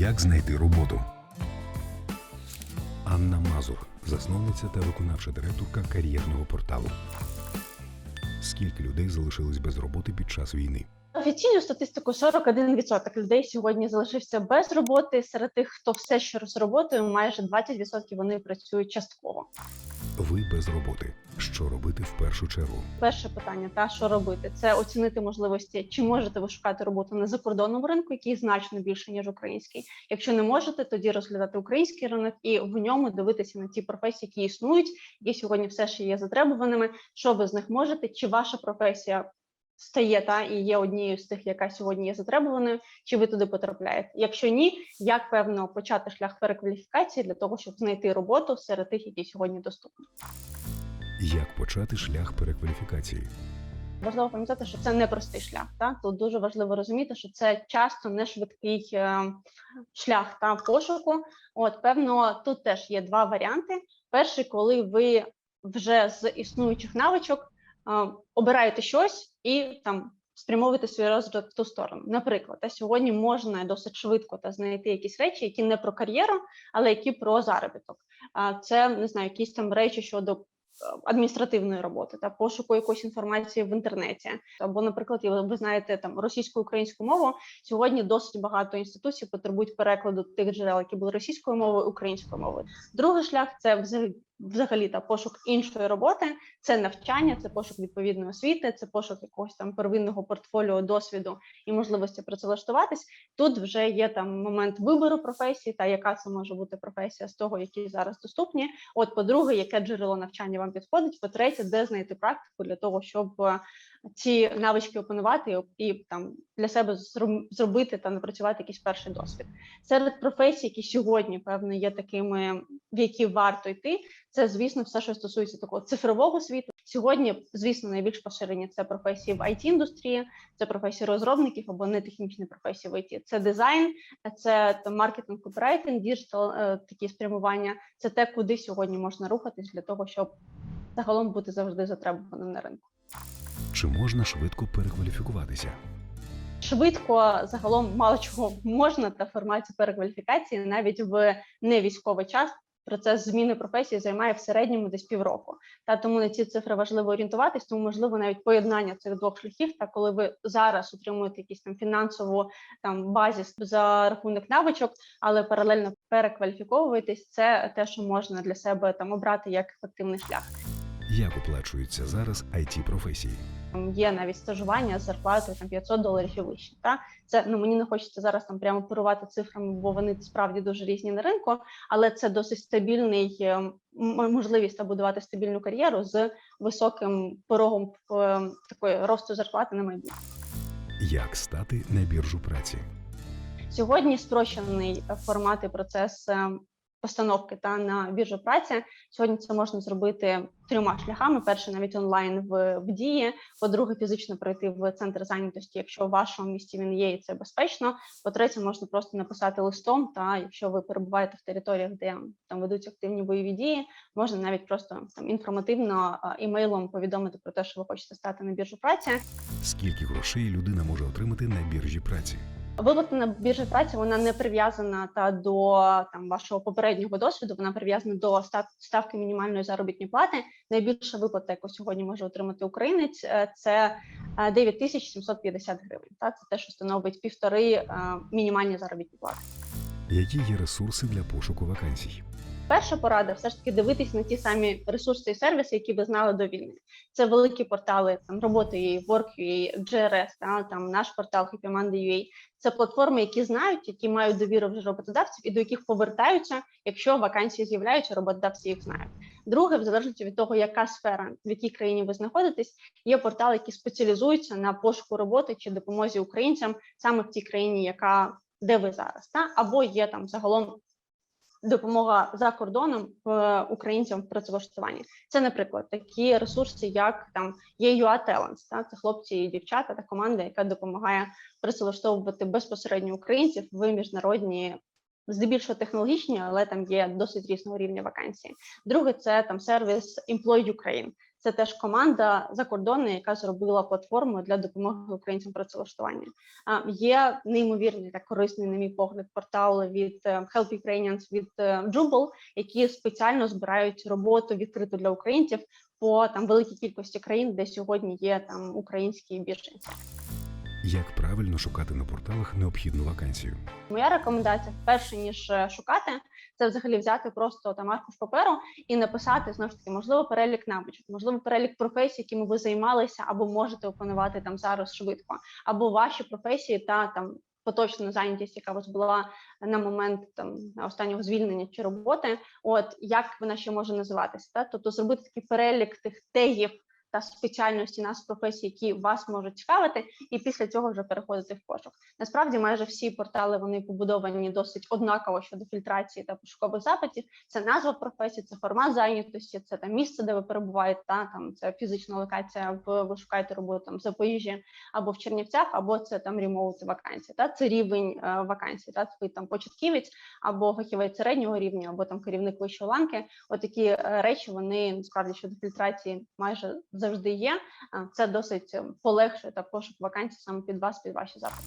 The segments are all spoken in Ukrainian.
Як знайти роботу? Анна Мазур, засновниця та виконавча директорка кар'єрного порталу. Скільки людей залишились без роботи під час війни? Офіційну статистику 41% людей сьогодні залишився без роботи. Серед тих, хто все ще з роботою, майже 20% вони працюють частково. Ви без роботи. Що робити в першу чергу? Перше питання, та що робити, це оцінити можливості, чи можете ви шукати роботу на закордонному ринку, який значно більше ніж український. Якщо не можете, тоді розглядати український ринок і в ньому дивитися на ті професії, які існують, які сьогодні все ще є затребуваними. Що ви з них можете? Чи ваша професія стає та і є однією з тих, яка сьогодні є затребуваною, чи ви туди потрапляєте? Якщо ні, як певно почати шлях перекваліфікації для того, щоб знайти роботу серед тих, які сьогодні доступні? Як почати шлях перекваліфікації? Важливо пам'ятати, що це не простий шлях. Та тут дуже важливо розуміти, що це часто не швидкий е, шлях та пошуку. От певно, тут теж є два варіанти. Перший, коли ви вже з існуючих навичок е, обираєте щось і там спрямовуєте свій розвиток в ту сторону. Наприклад, та сьогодні можна досить швидко та знайти якісь речі, які не про кар'єру, але які про заробіток. А це не знаю, якісь там речі щодо е, адміністративної роботи та пошуку якоїсь інформації в інтернеті, або, наприклад, ви знаєте там російську українську мову. Сьогодні досить багато інституцій потребують перекладу тих джерел, які були російською мовою, українською мовою. Другий шлях це взагалі. Та пошук іншої роботи, це навчання, це пошук відповідної освіти, це пошук якогось там первинного портфоліо, досвіду і можливості працевлаштуватись. Тут вже є там момент вибору професії, та яка це може бути професія з того, які зараз доступні. От, по-друге, яке джерело навчання вам підходить. По-третє, де знайти практику для того, щоб е, ці навички опанувати і, і там для себе зроб- зробити та напрацювати якийсь перший досвід. Серед професій, які сьогодні певно є такими, в які варто йти. Це, звісно, все, що стосується такого цифрового світу. Сьогодні, звісно, найбільш поширені це професії в it індустрії, це професії розробників або не технічні професії в IT. Це дизайн, це там, маркетинг, копірайтинг, діджитал, е, такі спрямування. Це те, куди сьогодні можна рухатись для того, щоб загалом бути завжди затребуваним на ринку. Чи можна швидко перекваліфікуватися? Швидко загалом мало чого можна та в форматі перекваліфікації навіть в невійськовий час. Процес зміни професії займає в середньому десь півроку. Та тому на ці цифри важливо орієнтуватись, тому можливо навіть поєднання цих двох шляхів. Та коли ви зараз отримуєте якісь там фінансову там базіс за рахунок навичок, але паралельно перекваліфіковуєтесь, це те, що можна для себе там обрати як ефективний шлях. Як оплачуються зараз it професії? Там Є навіть стажування з зарплатою там 500 доларів і вище. Та це ну мені не хочеться зараз там прямо оперувати цифрами, бо вони справді дуже різні на ринку, але це досить стабільний е, можливість будувати стабільну кар'єру з високим порогом е, такої росту зарплати на майбутнє. Як стати на біржу праці? Сьогодні спрощений формат і процес е, постановки та на біржу праці. Сьогодні це можна зробити трьома шляхами: перше, навіть онлайн в, в дії. По-друге, фізично пройти в центр зайнятості, якщо в вашому місті він є, і це безпечно. По-третє, можна просто написати листом. Та якщо ви перебуваєте в територіях, де там ведуться активні бойові дії, можна навіть просто там інформативно імейлом повідомити про те, що ви хочете стати на біржу праці. Скільки грошей людина може отримати на біржі праці? Виплата на біржі праці вона не прив'язана та до там вашого попереднього досвіду. Вона прив'язана до став- ставки мінімальної заробітної плати. Найбільша виплата, яку сьогодні може отримати українець, е, це е, 9750 гривень. Та це те, що становить півтори е, мінімальні заробітні плати. Які є ресурси для пошуку вакансій? Перша порада все ж таки дивитись на ті самі ресурси і сервіси, які ви знали до війни. Це великі портали там роботи Work.ua, JRS, та там наш портал HappyMonday.ua. Це платформи, які знають, які мають довіру вже роботодавців і до яких повертаються, якщо вакансії з'являються, роботодавці їх знають. Друге, в залежності від того, яка сфера, в якій країні ви знаходитесь, є портали, які спеціалізуються на пошуку роботи чи допомозі українцям саме в тій країні, яка де ви зараз, та або є там загалом допомога за кордоном в українцям в працевлаштуванні. Це, наприклад, такі ресурси, як там є UA Talents, та це хлопці і дівчата та команда, яка допомагає працевлаштовувати безпосередньо українців в міжнародні. Здебільшого технологічні, але там є досить різного рівня вакансії. Друге, це там сервіс Employ Ukraine. Це теж команда закордонна, яка зробила платформу для допомоги українцям працевлаштування. Є неймовірний та корисний, на мій погляд, портал від е, Help Ukrainians від е, Jubal, які спеціально збирають роботу відкриту для українців по там великій кількості країн, де сьогодні є там українські біженці. Як правильно шукати на порталах необхідну вакансію? Моя рекомендація, перше ніж е, шукати, це взагалі взяти просто там аркуш паперу і написати знову ж таки, можливо, перелік навичок, можливо, перелік професій, якими ви займалися, або можете опанувати там зараз швидко, або ваші професії та там поточна зайнятість, яка у вас була на момент там останнього звільнення чи роботи. От як вона ще може називатися? Та тобто зробити такий перелік тих тегів. Та спеціальності нас професій, які вас можуть цікавити, і після цього вже переходити в пошук. Насправді, майже всі портали вони побудовані досить однаково щодо фільтрації та пошукових запитів. Це назва професії, це формат зайнятості, це там місце, де ви перебуваєте. Та там це фізична локація. Ви шукаєте роботу там в Запоріжжі або в Чернівцях, або це там ремоут вакансія. Та це рівень е, вакансій. Та ви там початківець або фахівець середнього рівня, або там керівник вищої ланки. Отакі е, речі вони насправді щодо фільтрації майже завжди є. Це досить е, полегшує та пошук вакансій саме під вас, під ваші запити.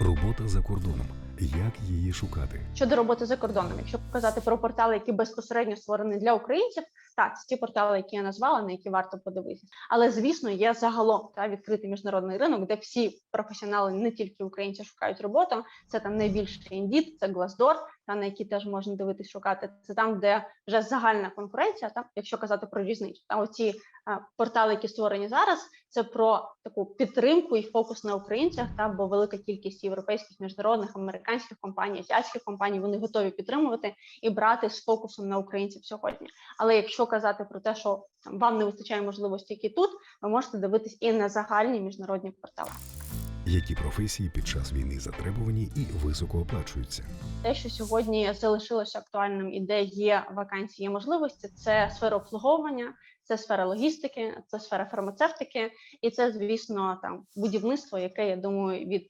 Робота за кордоном. Як її шукати? Щодо роботи за кордоном, якщо казати про портали, які безпосередньо створені для українців, так це ті портали, які я назвала, на які варто подивитися. Але звісно, є загалом та відкритий міжнародний ринок, де всі професіонали, не тільки українці, шукають роботу. Це там найбільше Indeed, це Glassdoor, та на які теж можна дивитись, шукати. Це там, де вже загальна конкуренція. Та якщо казати про різницю, та оці а, портали, які створені зараз, це про таку підтримку і фокус на українцях. Та бо велика кількість європейських, міжнародних, американських компаній, азіатських компаній вони готові підтримувати і брати з фокусом на українців сьогодні. Але якщо казати про те, що там вам не вистачає можливості, які тут, ви можете дивитись і на загальні міжнародні портали. Які професії під час війни затребувані і високо оплачуються? Те, що сьогодні залишилося актуальним і де є вакансії, є можливості, це сфера обслуговування, це сфера логістики, це сфера фармацевтики, і це, звісно, там будівництво, яке я думаю, від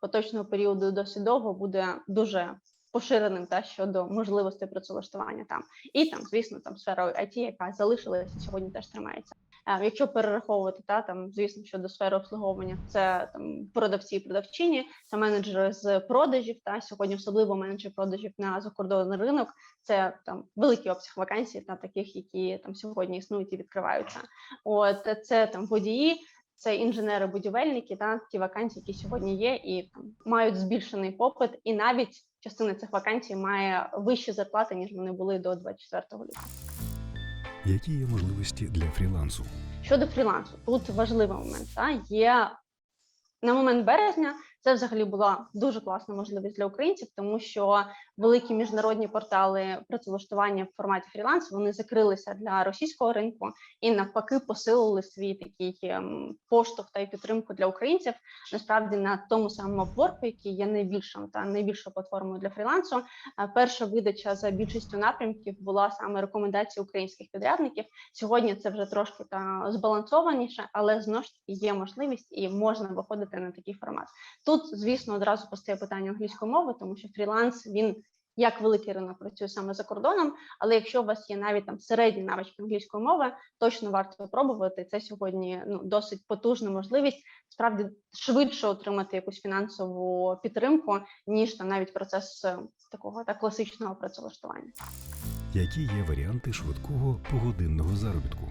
поточного періоду досі довго буде дуже поширеним та щодо можливостей працевлаштування там. І там, звісно, там сфера IT, яка залишилася сьогодні, теж тримається. Е, Якщо перераховувати та там, звісно, щодо сфери обслуговування, це там продавці і продавчині, це менеджери з продажів. Та сьогодні особливо менеджери продажів на закордонний ринок. Це там великий обсяг вакансій, та таких, які там сьогодні існують і відкриваються. От це там водії. Це інженери-будівельники, та ті вакансії, які сьогодні є, і там мають збільшений попит, і навіть частина цих вакансій має вищі зарплати ніж вони були до 24 лютого. Які є можливості для фрілансу? Щодо фрілансу, тут важливий момент. Та є на момент березня. Це взагалі була дуже класна можливість для українців, тому що великі міжнародні портали працевлаштування в форматі фріланс вони закрилися для російського ринку і навпаки посилили свій такий ем, поштовх та й підтримку для українців. Насправді на тому самому Upwork, який є найбільшим та найбільшою платформою для фрілансу. е, Перша видача за більшістю напрямків була саме рекомендації українських підрядників. Сьогодні це вже трошки та збалансованіше, але знову ж таки є можливість і можна виходити на такий формат. Тут, звісно, одразу постає питання англійської мови, тому що фріланс він як великий ринок працює саме за кордоном. Але якщо у вас є навіть там середні навички англійської мови, точно варто спробувати. Це сьогодні ну досить потужна можливість справді швидше отримати якусь фінансову підтримку, ніж там навіть процес е, такого так класичного працевлаштування. Які є варіанти швидкого погодинного заробітку?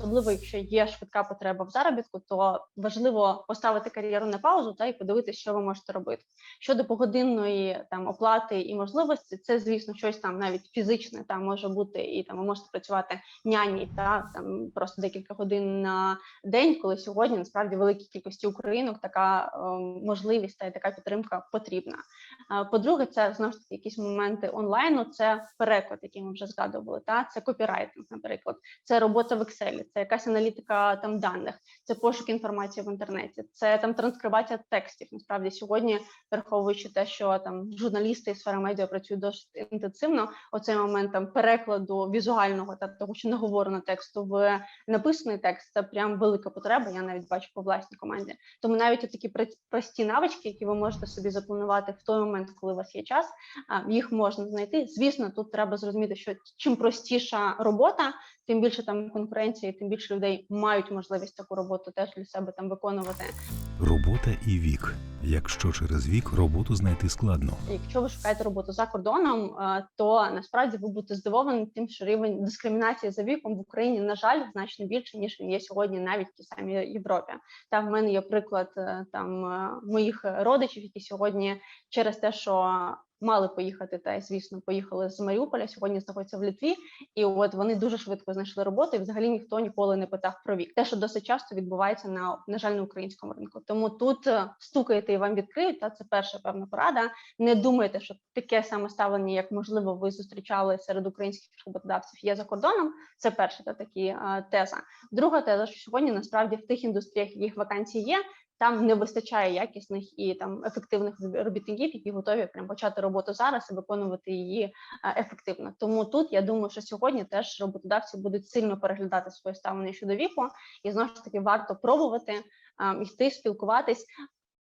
Особливо якщо є швидка потреба в заробітку, то важливо поставити кар'єру на паузу та і подивитися, що ви можете робити. Щодо погодинної там оплати і можливості, це звісно щось там навіть фізичне там може бути, і там ви можете працювати няні та там просто декілька годин на день, коли сьогодні насправді великій кількості українок така е, можливість та й така підтримка потрібна. Е, По-друге, це знову ж таки якісь моменти онлайну. Це переклад, який ми вже згадували. Та це копірайтинг, наприклад, це робота в Excel, це якась аналітика там даних, це пошук інформації в інтернеті, це там транскрибація текстів. Насправді сьогодні, враховуючи те, що там журналісти і сфера медіа працюють досить інтенсивно. Оцей момент там перекладу візуального та того, що наговорено тексту в написаний текст, це прям велика потреба. Я навіть бачу по власній команді. Тому навіть такі прості навички, які ви можете собі запланувати в той момент, коли у вас є час, їх можна знайти. Звісно, тут треба зрозуміти, що чим простіша робота, тим більше там конкуренції, тим більше людей мають можливість таку роботу теж для себе там виконувати. Робота і вік. Якщо через вік роботу знайти складно. Якщо ви шукаєте роботу за кордоном, е, то насправді ви будете здивовані тим, що рівень дискримінації за віком в Україні, на жаль, значно більше ніж він є сьогодні, навіть в тій самій Європі. Та в мене є приклад е, там е, моїх родичів, які сьогодні через те, що мали поїхати, та звісно, поїхали з Маріуполя. Сьогодні знаходяться в Литві, і от вони дуже швидко знайшли роботу, і взагалі ніхто ніколи не питав про вік. Те, що досить часто відбувається на на жаль на українському ринку. Тому тут е, стукаєте і вам відкриють. Та це перша певна порада. Не думайте, що таке саме ставлення, як можливо, ви зустрічали серед українських роботодавців, є за кордоном. Це перша та такі е, теза. Друга теза, що сьогодні насправді в тих індустріях їх вакансії є. Там не вистачає якісних і там ефективних робітників, які готові прям почати роботу зараз і виконувати її е, ефективно. Тому тут я думаю, що сьогодні теж роботодавці будуть сильно переглядати своє ставлення щодо віку, і знову ж таки варто пробувати ем, йти, спілкуватись.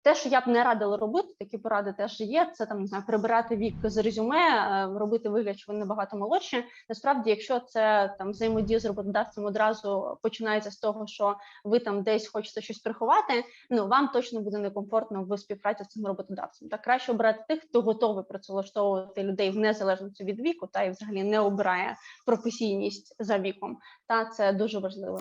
Те, що я б не радила робити, такі поради теж є. Це там не знаю, прибирати вік з резюме, е, робити вигляд, що ви набагато молодші. Насправді, якщо це там взаємодія з роботодавцем одразу починається з того, що ви там десь хочете щось приховати. Ну вам точно буде некомфортно в співпраці з цим роботодавцем. Так краще обрати тих, хто готовий працевлаштовувати людей в незалежності від віку, та і взагалі не обирає професійність за віком. Та це дуже важливо.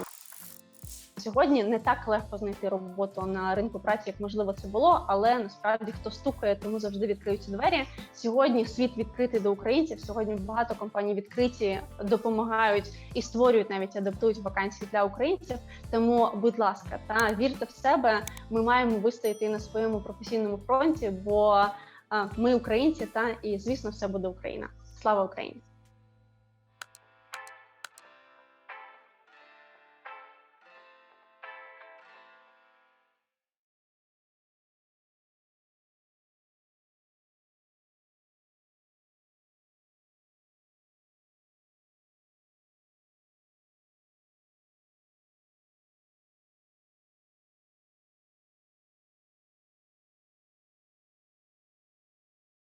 Сьогодні не так легко знайти роботу на ринку праці, як можливо це було, але насправді хто стукає, тому завжди відкриються двері. Сьогодні світ відкритий до українців. Сьогодні багато компаній відкриті допомагають і створюють навіть адаптують вакансії для українців. Тому, будь ласка, та вірте в себе. Ми маємо вистояти на своєму професійному фронті, бо ми українці, та і звісно, все буде Україна. Слава Україні!